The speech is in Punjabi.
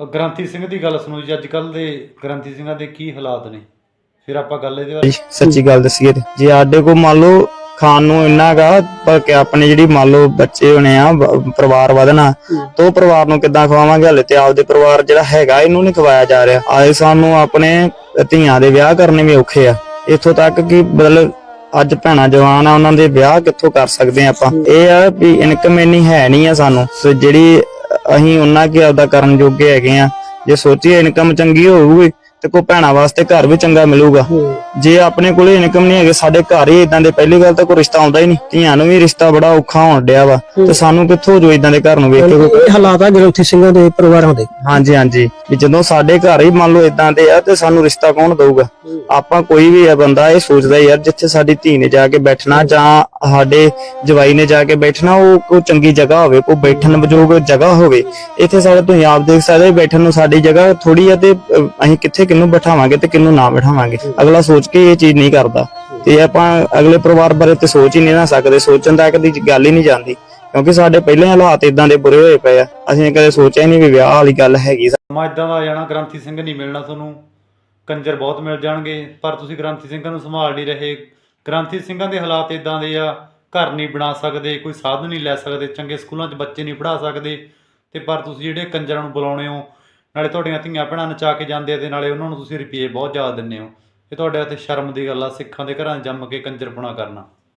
ਅ, ਸਿੰਘ ਦੀ ਗੱਲ ਸੁਣੋ ਜੀ ਅੱਜ ਕੱਲ ਦੇ ਗ੍ਰੰਥੀ ਸਿੰਘਾਂ ਦੇ ਕੀ ਹਾਲਾਤ ਨੇ? ਫਿਰ ਆਪਾਂ ਗੱਲ ਇਹਦੇ ਬਾਰੇ ਸੱਚੀ ਗੱਲ ਦੱਸੀਏ ਤੇ। ਜੇ ਸਾਡੇ ਕੋ ਮੰਨ ਲਓ ਖਾਣ ਨੂੰ ਇੰਨਾ ਗਾ ਪਰ ਕਿ ਆਪਣੇ ਜਿਹੜੀ ਮੰਨ ਲਓ ਬੱਚੇ ਹੋਣੇ ਆ ਬ- ਪਰਿਵਾਰ ਵਧਣਾ ਤੋ ਪਰਿਵਾਰ ਨੂੰ ਕਿੱਦਾਂ ਖਵਾਵਾਂਗੇ? ਹਲੇ ਤੇ ਆਪਦੇ ਪਰਿਵਾਰ ਜਿਹੜਾ ਹੈਗਾ ਇਹਨੂੰ ਨਹੀਂ ਖਵਾਇਆ ਜਾ ਰਿਹਾ। ਆਏ ਸਾਨੂੰ ਆਪਣੇ ਧੀਆਂ ਦੇ ਵਿਆਹ ਕਰਨੇ ਵੀ ਔਖੇ ਆ। ਇੱਥੋਂ ਤੱਕ ਕਿ ਮਤਲਬ ਅੱਜ ਭੈਣਾਂ ਜਵਾਨ ਆ ਉਹਨਾਂ ਦੇ ਵਿਆਹ ਕਿੱਥੋਂ ਕਰ ਸਕਦੇ ਆ ਆਪਾਂ? ਇਹ ਆ ਵੀ ਇਨਕਮ ਇੰਨੀ ਹੈ ਨਹੀਂ ਆ ਸਾਨੂੰ। ਸੋ ਜਿਹੜੀ ਅਸੀਂ ਉਹਨਾਂ ਕੀ ਆਪਦਾ ਕਰਨ ਜੋਗੇ ਹੈਗੇ ਆ। ਜੇ ਸੋਚੀਏ ਇਨਕਮ ਚੰਗੀ ਹੋਊਗੀ ਤੇ ਕੋ ਭੈਣਾਂ ਵਾਸਤੇ ਘਰ ਵੀ ਚੰਗਾ ਮਿਲੂਗਾ। ਜੇ ਆਪਣੇ ਕੋਲੇ ਇਨਕਮ ਨਹੀਂ ਹੈਗੇ ਸਾਡੇ ਘਰ ਹੀ ਇਦਾਂ ਦੇ ਪਹਿਲੀ ਗੱਲ ਤਾਂ ਕੋਈ ਰਿਸ਼ਤਾ ਆਉਂਦਾ ਹੀ ਨਹੀਂ। ਧੀਆਂ ਨੂੰ ਵੀ ਰਿਸ਼ਤਾ ਬੜਾ ਔਖਾ ਹੋਣ ਡਿਆ ਵਾ। ਤੇ ਸਾਨੂੰ ਕਿੱਥੋਂ ਜੋ ਇਦਾਂ ਦੇ ਘਰ ਨੂੰ ਵੇਖ ਕੇ ਕੋਈ ਇਹ ਹਾਲਾਤ ਆ ਗ੍ਰੰਥੀ ਸਿੰਘਾਂ ਦੇ ਪਰਿਵਾਰਾਂ ਦੇ। ਹਾਂਜੀ ਹਾਂਜੀ। ਵੀ ਜਦੋਂ ਸਾਡੇ ਘਰ ਹੀ ਮੰਨ ਲਓ ਇਦਾਂ ਦੇ ਆ ਤੇ ਸਾਨੂੰ ਰਿਸ਼ਤਾ ਕੌਣ ਦਊਗਾ? ਆਪਾਂ ਕੋਈ ਵੀ ਆ ਬੰਦਾ ਇਹ ਸੋਚਦਾ ਯਾਰ ਜਿੱਥੇ ਸਾਡੀ ਧੀ ਨੇ ਜਾ ਕੇ ਬੈਠਣਾ ਜਾਂ ਸਾਡੇ ਜਵਾਈ ਨੇ ਜਾ ਕੇ ਬੈਠਣਾ ਉਹ ਕੋਈ ਚੰਗੀ ਜਗ੍ਹਾ ਹੋਵੇ ਕੋਈ ਬੈਠਣ ਬਜੋਗ ਜਗ੍ਹਾ ਹੋਵੇ। ਇੱਥੇ ਸਾਡੇ ਤੁਸੀਂ ਆਪ ਦੇਖ ਸਕਦੇ ਬੈਠਣ ਨੂੰ ਸਾਡੀ ਜਗ੍ਹਾ ਥੋੜੀ ਆ ਤੇ ਅਸੀਂ ਕਿੱਥੇ ਕਿੰਨੂੰ ਬਿਠਾਵਾਂਗੇ ਤੇ ਕਿੰਨੂੰ ਨਾ ਬਿਠਾਵਾਂਗੇ। ਅਗਲਾ ਸੋਚ ਕੇ ਇਹ ਚੀਜ਼ ਨਹੀਂ ਕਰਦਾ। ਤੇ ਆਪਾਂ ਅਗਲੇ ਪਰਿਵਾਰ ਬਾਰੇ ਤੇ ਸੋਚ ਹੀ ਨਹੀਂ ਨਾ ਸਕਦੇ। ਸੋਚਣ ਤੱਕ ਦੀ ਗੱਲ ਹੀ ਨਹੀਂ ਜਾਂਦੀ। ਕਿਉਂਕਿ ਸਾਡੇ ਪਹਿਲੇ ਹਾਲਾਤ ਇਦਾਂ ਦੇ ਬੁਰੇ ਹੋਏ ਪਏ ਆ। ਅਸੀਂ ਕਦੇ ਸੋਚਿਆ ਨਹੀਂ ਵੀ ਵਿਆਹ ਵਾਲੀ ਗੱਲ ਹੈਗੀ। ਸਮਾਂ ਇਦਾਂ ਦਾ ਜਾਣਾ, ਗ੍ਰੰਥੀ ਸਿੰਘ ਨਹੀਂ ਮਿਲਣਾ ਤੁਹਾਨੂੰ। ਕੰਜਰ ਬਹੁਤ ਮਿਲ ਜਾਣਗੇ, ਪਰ ਤੁਸੀਂ ਗ੍ਰੰਥੀ ਸਿੰਘਾਂ ਨੂੰ ਸੰਭਾਲ ਨਹੀਂ ਰਹੇ। ਗ੍ਰੰਥੀ ਸਿੰਘਾਂ ਦੇ ਹਾਲਾਤ ਇਦਾਂ ਦੇ ਆ। ਘਰ ਨਹੀਂ ਬਣਾ ਸਕਦੇ, ਕੋਈ ਸਾਧਨ ਨਹੀਂ ਲੈ ਸਕਦੇ, ਚੰਗੇ ਸਕੂਲਾਂ 'ਚ ਬੱਚੇ ਨਹੀਂ ਪੜ੍ਹਾ ਸਕਦੇ। ਤੇ ਪਰ ਤੁਸੀਂ ਜਿਹੜੇ ਕੰਜਰਾਂ ਨੂੰ ਬੁਲਾਉਣੇ ਹੋ ਨਾਲੇ ਤੁਹਾਡੀਆਂ ਧੀਆਂ ਭੈਣਾਂ ਨਚਾ ਕੇ ਜਾਂਦੇ ਆ ਤੇ ਨਾਲੇ ਉਹਨਾਂ ਨੂੰ ਤੁਸੀਂ ਰੁਪਏ ਬਹੁਤ ਜ਼ਿਆਦਾ ਦਿੰਦੇ ਹੋ। ਇਹ ਤੁਹਾਡੇ ਉੱਤੇ ਸ਼ਰਮ ਦੀ ਗੱਲ ਆ, ਸਿੱਖਾਂ ਦੇ ਘਰਾਂ 'ਚ ਜੰਮ ਕੇ ਕੰਜਰਪੁਣਾ ਕਰਨਾ।